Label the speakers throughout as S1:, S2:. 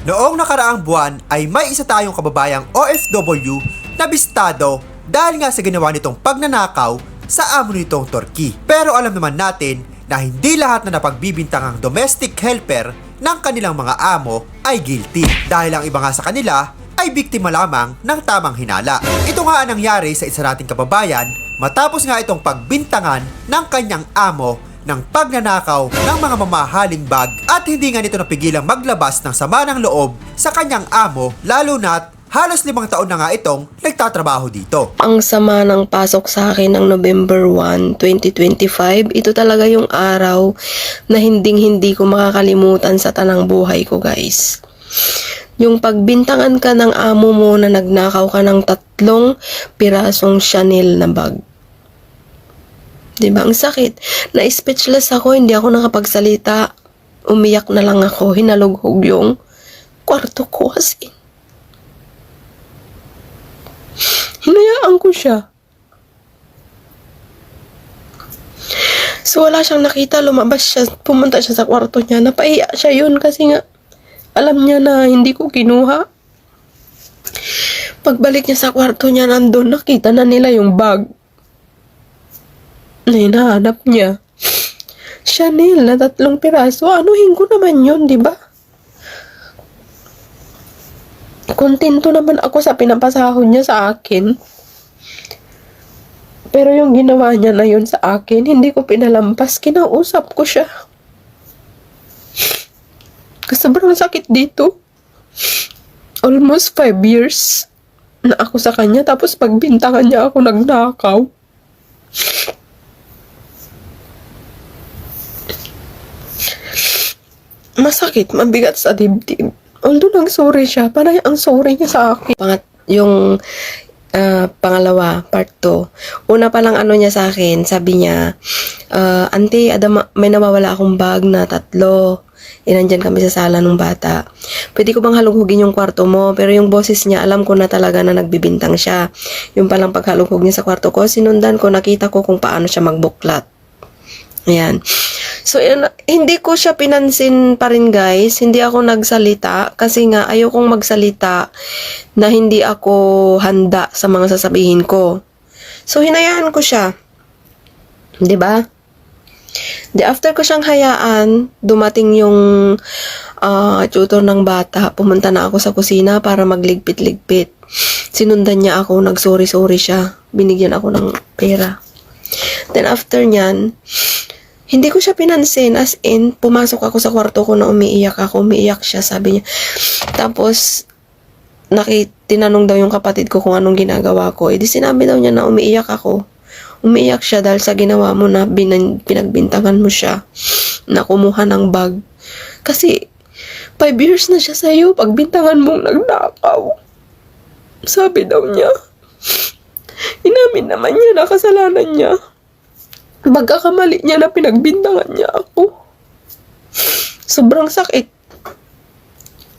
S1: Noong nakaraang buwan ay may isa tayong kababayang OFW na bistado dahil nga sa ginawa nitong pagnanakaw sa amo nitong Turkey. Pero alam naman natin na hindi lahat na napagbibintangang domestic helper ng kanilang mga amo ay guilty dahil ang iba nga sa kanila ay biktima lamang ng tamang hinala. Ito nga ang nangyari sa isa nating kababayan matapos nga itong pagbintangan ng kanyang amo ng pagnanakaw ng mga mamahaling bag at hindi nga nito napigilang maglabas ng sama ng loob sa kanyang amo lalo na't halos limang taon na nga itong nagtatrabaho dito.
S2: Ang sama ng pasok sa akin ng November 1, 2025, ito talaga yung araw na hinding-hindi ko makakalimutan sa tanang buhay ko, guys. Yung pagbintangan ka ng amo mo na nagnakaw ka ng tatlong pirasong Chanel na bag. Diba? Ang sakit. Na-speechless ako, hindi ako nakapagsalita. Umiyak na lang ako, hinalughog yung kwarto ko kasi. Hinayaan ko siya. So wala siyang nakita, lumabas siya, pumunta siya sa kwarto niya. Napaiya siya yun kasi nga alam niya na hindi ko kinuha. Pagbalik niya sa kwarto niya, nandun, nakita na nila yung bag na hinahanap niya. Chanel na tatlong piraso. Anuhin ko naman yun, di ba? Kontento naman ako sa pinapasahod niya sa akin. Pero yung ginawa niya na yun sa akin, hindi ko pinalampas. Kinausap ko siya. Sobrang sakit dito. Almost five years na ako sa kanya. Tapos pagbintangan niya ako nagnakaw. Masakit, mabigat sa dibdib. Although nag-sorry siya, parang ang sorry niya sa akin. Pangat, yung ah, pangalawa, part 2. Una pa lang ano niya sa akin, sabi niya, ah, Ante, Adam, may nawawala akong bag na tatlo. Eh, nandyan kami sa sala ng bata. Pwede ko bang halughugin yung kwarto mo? Pero yung boses niya, alam ko na talaga na nagbibintang siya. Yung palang paghalughog niya sa kwarto ko, sinundan ko, nakita ko kung paano siya magbuklat. Ayan. So, hindi ko siya pinansin pa rin guys. Hindi ako nagsalita kasi nga ayokong magsalita na hindi ako handa sa mga sasabihin ko. So, hinayaan ko siya. 'Di ba? Di after ko siyang hayaan, dumating yung ah, tutor ng bata. Pumunta na ako sa kusina para magligpit-ligpit. Sinundan niya ako, nag-sorry-sorry siya. Binigyan ako ng pera. Then after niyan, hindi ko siya pinansin. As in, pumasok ako sa kwarto ko na umiiyak ako. Umiiyak siya, sabi niya. Tapos, nakit daw yung kapatid ko kung anong ginagawa ko. Eh, di sinabi daw niya na umiiyak ako. Umiiyak siya dahil sa ginawa mo na binan, pinagbintangan mo siya na kumuha ng bag. Kasi, five years na siya sa'yo. Pagbintangan mong nagnakaw. Sabi daw niya. Inamin naman niya na kasalanan niya. Pagkakamali niya na pinagbintangan niya ako. Sobrang sakit.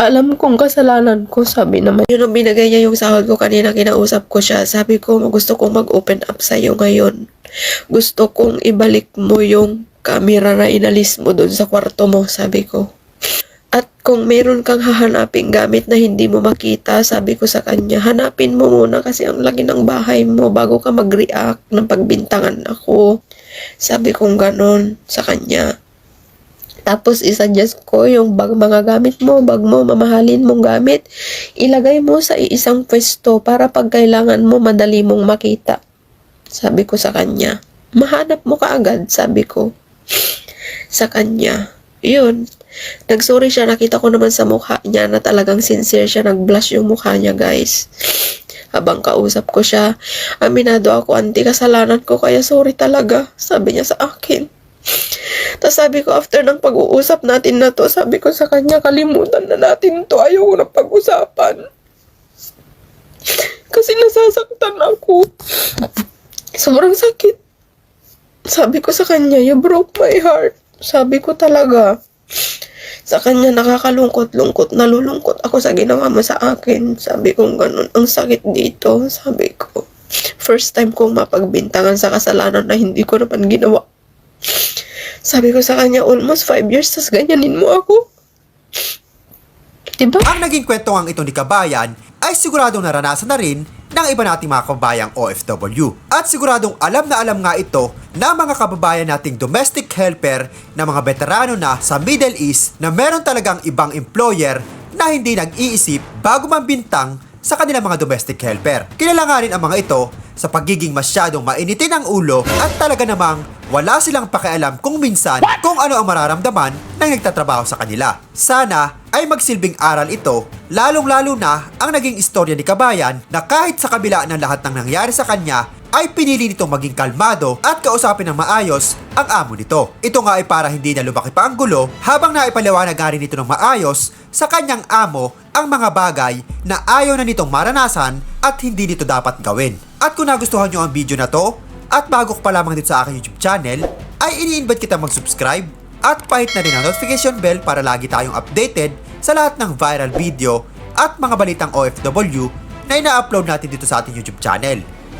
S2: Alam kong kasalanan ko, sabi naman. Yun ang binigay niya yung sahod ko kanina, kinausap ko siya. Sabi ko, gusto kong mag-open up sa'yo ngayon. Gusto kong ibalik mo yung camera na inalis mo doon sa kwarto mo, sabi ko. At kung meron kang hahanaping gamit na hindi mo makita, sabi ko sa kanya, hanapin mo muna kasi ang laki ng bahay mo bago ka mag-react ng pagbintangan ako. Sabi kong ganon sa kanya. Tapos isuggest ko yung bag, mga gamit mo, bag mo, mamahalin mong gamit, ilagay mo sa isang pwesto para pag kailangan mo, madali mong makita. Sabi ko sa kanya. Mahanap mo kaagad, sabi ko. Sa kanya. Yun. Nagsorry siya, nakita ko naman sa mukha niya na talagang sincere siya, nag-blush yung mukha niya, guys. Habang kausap ko siya, aminado ako, anti kasalanan ko, kaya sorry talaga, sabi niya sa akin. Tapos sabi ko, after ng pag-uusap natin na to, sabi ko sa kanya, kalimutan na natin to, ayaw ko na pag-usapan. Kasi nasasaktan ako. Sobrang sakit. Sabi ko sa kanya, you broke my heart. Sabi ko talaga. Sa kanya, nakakalungkot-lungkot, nalulungkot ako sa ginawa mo sa akin. Sabi ko ganun, ang sakit dito. Sabi ko, first time kong mapagbintangan sa kasalanan na hindi ko naman ginawa. Sabi ko sa kanya, almost five years, tas ganyanin mo ako. Diba?
S1: Ang naging kwento ang ito ni Kabayan ay siguradong naranasan na rin ng iba nating mga kababayang OFW. At siguradong alam na alam nga ito na mga kababayan nating domestic helper na mga veterano na sa Middle East na meron talagang ibang employer na hindi nag-iisip bago mambintang sa kanilang mga domestic helper. Kilala nga rin ang mga ito sa pagiging masyadong mainitin ang ulo at talaga namang wala silang pakialam kung minsan kung ano ang mararamdaman ng nagtatrabaho sa kanila. Sana ay magsilbing aral ito, lalong-lalo na ang naging istorya ni Kabayan na kahit sa kabila ng lahat ng nangyari sa kanya, ay pinili nitong maging kalmado at kausapin ng maayos ang amo nito. Ito nga ay para hindi na lumaki pa ang gulo habang naipaliwanag nga nito ng maayos sa kanyang amo ang mga bagay na ayaw na nitong maranasan at hindi nito dapat gawin. At kung nagustuhan nyo ang video na to, at bago ka pa lamang dito sa aking YouTube channel, ay ini-invite kita mag-subscribe at pahit na rin ang notification bell para lagi tayong updated sa lahat ng viral video at mga balitang OFW na ina-upload natin dito sa ating YouTube channel.